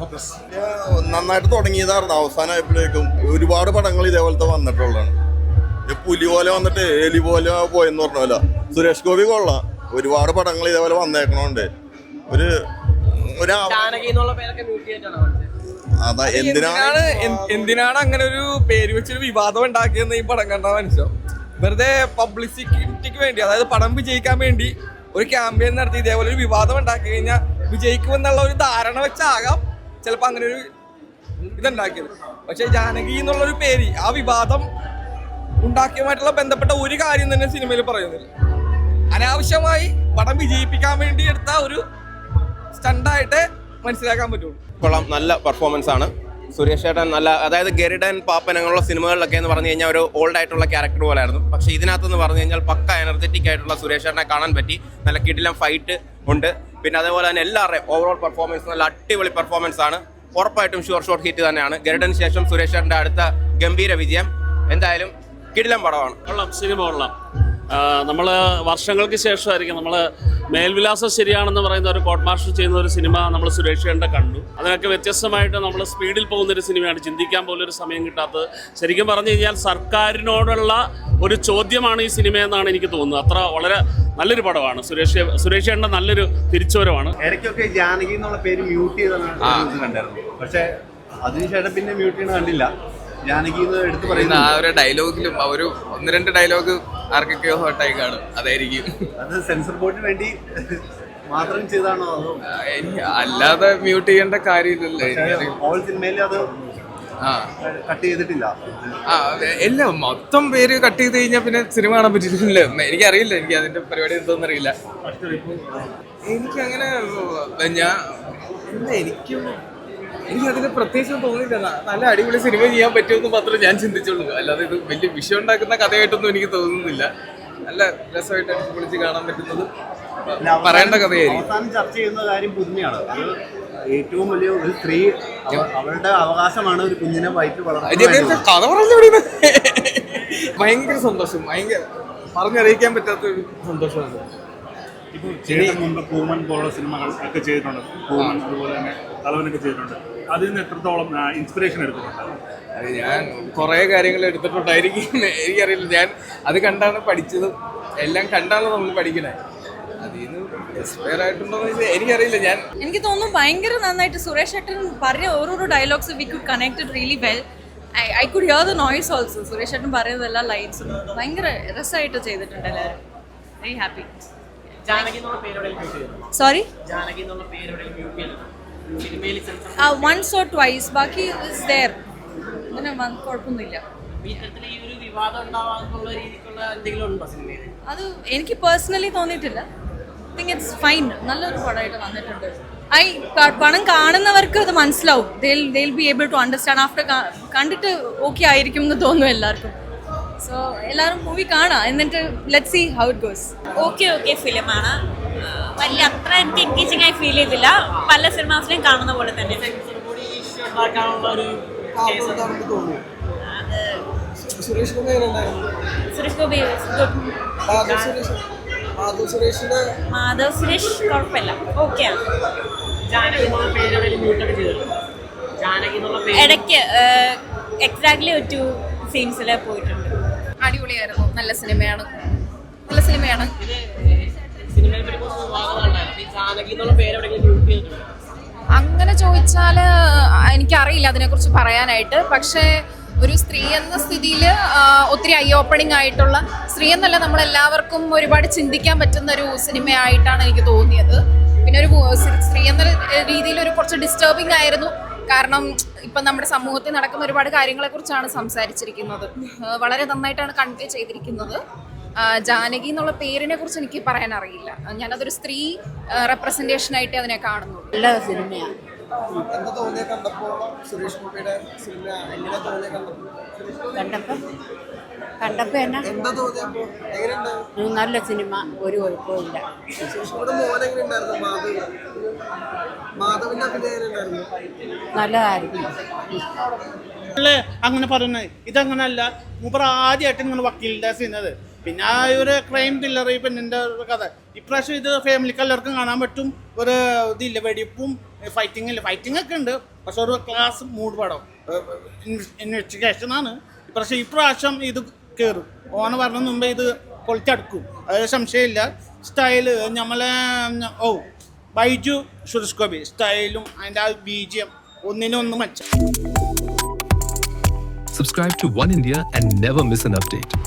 Focus നന്നായിട്ട് തുടങ്ങിയതായിരുന്നു. അവസാനമായപ്പോഴേക്കും ഒരുപാട് പടങ്ങൾ ഇതേപോലത്തെ വന്നിട്ടുള്ളതാണ്. പുലി പോലെ വന്നിട്ട് എലി പോലെ പോയെന്ന് പറഞ്ഞല്ല. സുരേഷ് ഗോപി കൊള്ളാം. ഒരുപാട് പടങ്ങൾ ഇതേപോലെ വന്നേക്കണോണ്ട്. ഒരു അതാ എന്തിനാണ് എന്തിനാണ് എന്തിനാണ് അങ്ങനെ ഒരു പേര് വെച്ചൊരു വിവാദം ഉണ്ടാക്കിയെന്ന് ഈ പടം കണ്ടാൽ മനസ്സിലാവും വെറുതെ പബ്ലിസിറ്റിക്ക് വേണ്ടി അതായത് പടം വിജയിക്കാൻ വേണ്ടി ഒരു ക്യാമ്പയിൻ നടത്തി ഇതേപോലെ ഒരു വിവാദം ഉണ്ടാക്കി കഴിഞ്ഞാൽ വിജയിക്കുമെന്നുള്ള ഒരു ധാരണ വെച്ചാകാം ചിലപ്പോൾ അങ്ങനെ ഒരു ഇതുണ്ടാക്കിയത്. പക്ഷെ ജാനകി എന്നുള്ളൊരു പേര് ആ വിവാദം ഉണ്ടാക്കിയതുമായിട്ടുള്ള ബന്ധപ്പെട്ട ഒരു കാര്യം തന്നെ സിനിമയിൽ പറയുന്നില്ല. അനാവശ്യമായി പടം വിജയിപ്പിക്കാൻ വേണ്ടി എടുത്ത ഒരു സ്റ്റണ്ടായിട്ട് മനസ്സിലാക്കാൻ പറ്റുള്ളൂ. കൊള്ളാം. നല്ല പെർഫോമൻസ് ആണ്. സുരേഷ് ചേട്ടൻ നല്ല അതായത് ഗരുഡൻ പാപ്പൻ അങ്ങനെയുള്ള സിനിമകളിലൊക്കെ എന്ന് പറഞ്ഞു കഴിഞ്ഞാൽ ഒരു ഓൾഡ് ആയിട്ടുള്ള ക്യാരക്ടർ പോലെ ആയിരുന്നു പക്ഷേ ഇതിനകത്തെന്ന് പറഞ്ഞു കഴിഞ്ഞാൽ പക്ക എനർജറ്റിക് ആയിട്ടുള്ള സുരേഷ് ചേട്ടനെ കാണാൻ പറ്റി. നല്ല കിടിലം ഫൈറ്റ് ഉണ്ട്. പിന്നെ അതേപോലെ തന്നെ എല്ലാവരുടെയും ഓവറോൾ പെർഫോമൻസ് നല്ല അടിപൊളി പെർഫോമൻസ് ആണ്. ഉറപ്പായിട്ടും ഷുവർ ഷോട്ട് ഹിറ്റ് തന്നെയാണ്. ഗരുഡന് ശേഷം സുരേഷറിന്റെ അടുത്ത ഗംഭീര വിജയം. എന്തായാലും കിടിലം പടമാണ്. കൊള്ളാം സിനിമ കൊള്ളാം. നമ്മൾ വർഷങ്ങൾക്ക് ശേഷമായിരിക്കും നമ്മൾ മേൽവിലാസം ശരിയാണെന്ന് പറയുന്ന ഒരു കോട്ട് മാർഷൽ ചെയ്യുന്ന ഒരു സിനിമ നമ്മൾ സുരേഷ് കണ്ട. അതിനൊക്കെ വ്യത്യസ്തമായിട്ട് നമ്മൾ സ്പീഡിൽ പോകുന്ന ഒരു സിനിമയാണ് ചിന്തിക്കാൻ പോലും ഒരു സമയം കിട്ടാത്തത്. ശരിക്കും പറഞ്ഞു കഴിഞ്ഞാൽ സർക്കാരിനോടുള്ള ഒരു ചോദ്യമാണ് ഈ സിനിമ എന്നാണ് എനിക്ക് തോന്നുന്നത്. അത്ര വളരെ നല്ലൊരു പടമാണ്. സുരേഷ് സുരേഷ് ചേട്ടന്റെ നല്ലൊരു തിരിച്ചുവരവാണ്. ഇടയ്ക്കൊക്കെ ജാനകി എന്നുള്ള പേര് മ്യൂട്ട് ചെയ്താണ് കണ്ടായിരുന്നു. പക്ഷെ അതിനുശേഷം പിന്നെ മ്യൂട്ട് ചെയ്യണ കണ്ടില്ല. ജാനകി എന്ന് എടുത്ത് പറയുന്ന ആ ഒരു ഡയലോഗിലും ആ ഒരു ഒന്ന് രണ്ട് ഡയലോഗ് ആർക്കൊക്കെയോ ഹോട്ടായി കാണും. അതായിരിക്കും. അത് സെൻസർ ബോർഡിന് വേണ്ടി മാത്രം ചെയ്താണോ അതോ? അല്ലാതെ മ്യൂട്ട് ചെയ്യേണ്ട കാര്യമില്ലല്ലോ. ഓൾ സിനിമയിൽ അത് കട്ട് ചെയ്തിട്ടില്ല. ആ ഇല്ല മൊത്തം പേര് കട്ട് ചെയ്ത് കഴിഞ്ഞാൽ പിന്നെ സിനിമ കാണാൻ പറ്റിയിട്ടില്ല എനിക്കറിയില്ല എനിക്ക് അതിന്റെ പരിപാടി എന്താണെന്ന് അറിയില്ല. എനിക്ക് അങ്ങനെ ഞാൻ എനിക്കും എനിക്ക് അതിന് പ്രത്യേകിച്ച് തോന്നിയില്ല. നല്ല അടിപൊളി സിനിമ ചെയ്യാൻ പറ്റുമെന്ന് മാത്രമേ ഞാൻ ചിന്തിച്ചുള്ളൂ. അല്ലാതെ ഇത് വലിയ വിഷയം ഉണ്ടാക്കുന്ന കഥയായിട്ടൊന്നും എനിക്ക് തോന്നുന്നില്ല. നല്ല രസമായിട്ട് അടിച്ചു പൊളിച്ച് കാണാൻ പറ്റുന്നത്. പറയേണ്ട കഥയായിരിക്കും. ചർച്ച ചെയ്യുന്ന കാര്യം പുതുമയാണ്. ഏറ്റവും വലിയ ഒരു സ്ത്രീ അവരുടെ അവളുടെ അവകാശമാണ് ഒരു കുഞ്ഞിനെ വയറ്റിൽ വളർത്തുന്നത് കഥ പറഞ്ഞു ഭയങ്കര സന്തോഷം ഭയങ്കര പറഞ്ഞറിയിക്കാൻ പറ്റാത്ത ഒരു സന്തോഷമാണ്. ഇപ്പോൾ ചേട്ടൻ മുമ്പ് കൂമൻ പോലുള്ള സിനിമകൾ ഒക്കെ ചെയ്തിട്ടുണ്ട്. കൂമൻ അതുപോലെ തന്നെ തലവനൊക്കെ ചെയ്തിട്ടുണ്ട്. അതിൽ നിന്ന് എത്രത്തോളം ഇൻസ്പിറേഷൻ എടുത്തിട്ടുണ്ട്? അത് ഞാൻ കുറേ കാര്യങ്ങൾ എടുത്തിട്ടുണ്ടായിരിക്കും. എനിക്കറിയില്ല. ഞാൻ അത് കണ്ടാണ് പഠിച്ചതും എല്ലാം കണ്ടാണ് നമ്മൾ പഠിക്കണേ അതിൽ നിന്ന് ഇൻസ്പയർ ആയിട്ടുണ്ടോ എന്ന് ചോദിച്ചാൽ എനിക്കറിയില്ല. ഞാൻ എനിക്ക് തോന്നുന്നു ഭയങ്കര നന്നായിട്ട് സുരേഷ് ഏട്ടൻ പറഞ്ഞ ഓരോരോ dialogues we could connected really well I I could hear the noise also Suresh ഏട്ടൻ പറയുന്നത് എല്ലാ ലൈൻസും ഭയങ്കര രസമായിട്ട് ചെയ്തിട്ടുണ്ട് എല്ലാവരും. Very happy? Sorry once or twice ബാക്കി ഇസ് ദയർ അങ്ങനെ കുഴപ്പമൊന്നുമില്ല. ഈ ഒരു വിവാദം ഉണ്ടാവാന്നുള്ള രീതിക്കുള്ള എന്തെങ്കിലും ഉണ്ടോ സിനിമയിൽ അത് എനിക്ക് പേഴ്സണലി തോന്നിയിട്ടില്ല. തിങ്ക് ഇറ്റ്സ് ഫൈൻ നല്ലൊരു പടമായിട്ട് വന്നിട്ടുണ്ട്. ഐ പണം കാണുന്നവർക്ക് അത് മനസ്സിലാവും. They'll they'll be able to understand after കണ്ടിട്ട് ഓക്കെ ആയിരിക്കും എന്ന് തോന്നുന്നു എല്ലാവർക്കും. സോ എല്ലാവരും മൂവി കാണാം. എന്നിട്ട് let see how it goes okay okay ഫിലിമാണ് വലിയ അത്ര എനിക്ക് എൻഗേജിങ് ആയി ഫീൽ ചെയ്തില്ല. പല സിനിമാസിലും കാണുന്ന പോലെ തന്നെ. സുരേഷ് ഗോപി സുരേഷ് ഗോപി സുരേഷിന്റെ മാധവ് സുരേഷ് കുഴപ്പമില്ല. ജാനകി പേര് ഇടയ്ക്ക് എക്സാക്ട്ലി ഒരു ടു സീൻസിൽ പോയിട്ടുണ്ട്. അടിപൊളിയായിരുന്നു. നല്ല സിനിമയാണ്. നല്ല സിനിമയാണ്. അങ്ങനെ ചോദിച്ചാൽ എനിക്കറിയില്ല അതിനെക്കുറിച്ച് പറയാനായിട്ട്. പക്ഷേ ഒരു സ്ത്രീ എന്ന സ്ഥിതിയിൽ ഒത്തിരി ഐ ഓപ്പണിംഗ് ആയിട്ടുള്ള സ്ത്രീ എന്നല്ല നമ്മളെല്ലാവർക്കും ഒരുപാട് ചിന്തിക്കാൻ പറ്റുന്ന ഒരു സിനിമയായിട്ടാണ് എനിക്ക് തോന്നിയത്. പിന്നെ ഒരു സ്ത്രീ- എന്ന രീതിയിൽ ഒരു കുറച്ച് ഡിസ്റ്റർബിംഗ് ആയിരുന്നു. കാരണം ഇപ്പം നമ്മുടെ സമൂഹത്തിൽ നടക്കുന്ന ഒരുപാട് കാര്യങ്ങളെക്കുറിച്ചാണ് സംസാരിച്ചിരിക്കുന്നത്. വളരെ നന്നായിട്ടാണ് കൺവേ ചെയ്തിരിക്കുന്നത്. ജാനകി എന്നുള്ള പേരിനെ കുറിച്ച് എനിക്ക് പറയാൻ അറിയില്ല ഞാനതൊരു സ്ത്രീ റെപ്രസെന്റേഷൻ ആയിട്ട് അതിനെ കാണുന്നു നല്ല സിനിമയാണ്. എന്താ തോന്നിയ കണ്ടപ്പോ സുരേഷ് ഗോപിയുടെ സിനിമ? എങ്ങനെ തോന്നിയ കണ്ടപ്പോ? കണ്ടപ്പോൾ കണ്ടപ്പോൾ എന്നാ? എന്താ തോന്നിയപ്പോ എങ്ങനെയുണ്ട്? നല്ല സിനിമ ഒരു കുഴപ്പമില്ല സുരേഷ് ഗോപിയുടെ മോൻ എങ്ങനെ ഉണ്ടായിരുന്നു? മാധവ്. മാധവിന്റെ അഭിനയം എങ്ങനെ ഉണ്ടായിരുന്നു? നല്ലതായിരുന്നു. അല്ലേ? അങ്ങനെ പറയുന്നത്. ഇതങ്ങനല്ല. മൂപ്പർ ആദ്യമായിട്ട് ഇങ്ങനെ വക്കീലിന്റെ ചെയ്യുന്നത് പിന്നെ ആ ഒരു ക്രൈം ത്രില്ലർ ഈ പെണ്ണിന്റെ ഒരു കഥ. ഇപ്രാവശ്യം ഇത് ഫാമിലിക്ക് എല്ലാവർക്കും കാണാൻ പറ്റും. ഒരു ഇതില്ല വെടിപ്പും ഫൈറ്റിംഗ് ഇല്ല ഫൈറ്റിംഗ് ഒക്കെ ഉണ്ട്. പക്ഷെ ഒരു ക്ലാസ് മൂഡ് പടം ഇൻവെസ്റ്റിഗേഷൻ ആണ്. പക്ഷെ ഇപ്രാവശ്യം ഇത് കയറും ഓന പറഞ്ഞ മുമ്പേ ഇത് പൊളിച്ചടുക്കും. അത് സംശയമില്ല. സ്റ്റൈൽ നമ്മളെ ഓ ബൈജു സുരേഷ് ഗോപി. സ്റ്റൈലും അതിന്റെ ആ ബീജിയം ഒന്നിനൊന്നും മെച്ചം. Subscribe to One India and never miss an update.